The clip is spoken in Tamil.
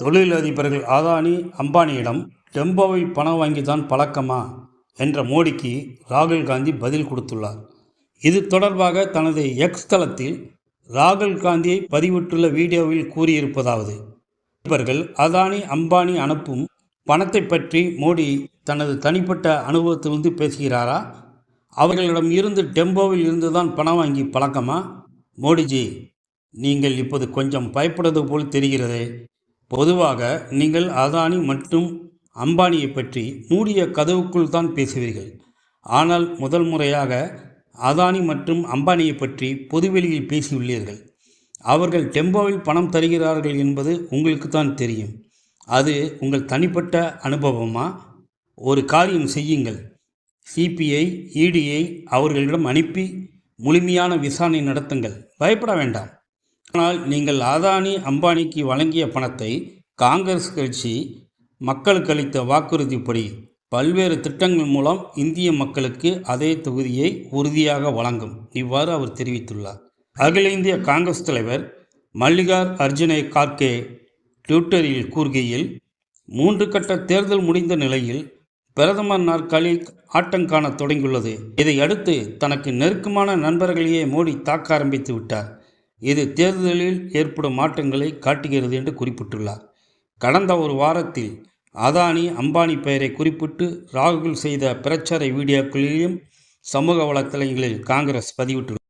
தொழிலதிபர்கள் அதானி அம்பானியிடம் டெம்போவை பணம் வாங்கித்தான் பழக்கமா? என்ற மோடிக்கு ராகுல் காந்தி பதில் கொடுத்துள்ளார். இது தொடர்பாக தனது எக்ஸ் தளத்தில் ராகுல் காந்தியை பதிவிட்டுள்ள வீடியோவில் கூறியிருப்பதாவது இவர்கள் அதானி அம்பானி அனுப்பும் பணத்தை பற்றி மோடி தனது தனிப்பட்ட அனுபவத்திலிருந்து பேசுகிறாரா? அவர்களிடம் இருந்து டெம்போவில் இருந்து தான் பணம் வாங்கி பழக்கமா? மோடிஜி நீங்கள் இப்போது கொஞ்சம் பயப்படுவது போல் தெரிகிறதே. பொதுவாக நீங்கள் அதானி மற்றும் அம்பானியை பற்றி மூடிய கதவுக்குள் தான் பேசுவீர்கள். ஆனால் முதல் முறையாக அதானி மற்றும் அம்பானியை பற்றி பொதுவெளியில் பேசியுள்ளீர்கள். அவர்கள் டெம்போவில் பணம் தருகிறார்கள் என்பது உங்களுக்கு தான் தெரியும். அது உங்கள் தனிப்பட்ட அனுபவமா? ஒரு காரியம் செய்யுங்கள். சிபிஐ இடியை அவர்களிடம் அனுப்பி முழுமையான விசாரணை நடத்துங்கள். பயப்பட வேண்டாம். ஆனால் நீங்கள் அதானி அம்பானிக்கு வழங்கிய பணத்தை காங்கிரஸ் கட்சி மக்களுக்கு அளித்த வாக்குறுதிப்படி பல்வேறு திட்டங்கள் மூலம் இந்திய மக்களுக்கு அதே தொகுதியை உறுதியாக வழங்கும் இவ்வாறு அவர் தெரிவித்துள்ளார். அகில இந்திய காங்கிரஸ் தலைவர் மல்லிகார் அர்ஜுனை கார்கே ட்விட்டரில் கூறுகையில் மூன்று கட்ட தேர்தல் முடிந்த நிலையில் பிரதமர் நாற்காலி ஆட்டம் காண தொடங்கியுள்ளது. இதையடுத்து தனக்கு நெருக்கமான நண்பர்களையே மோடி தாக்க ஆரம்பித்து விட்டார். இது தேர்தலில் ஏற்படும் மாற்றங்களை காட்டுகிறது என்று குறிப்பிட்டுள்ளார். கடந்த ஒரு வாரத்தில் அதானி அம்பானி பெயரை குறிப்பிட்டு ராகுல் செய்த பிரச்சார வீடியோக்களிலும் சமூக வலைத்தளங்களில் காங்கிரஸ் பதிவிட்டுள்ளது.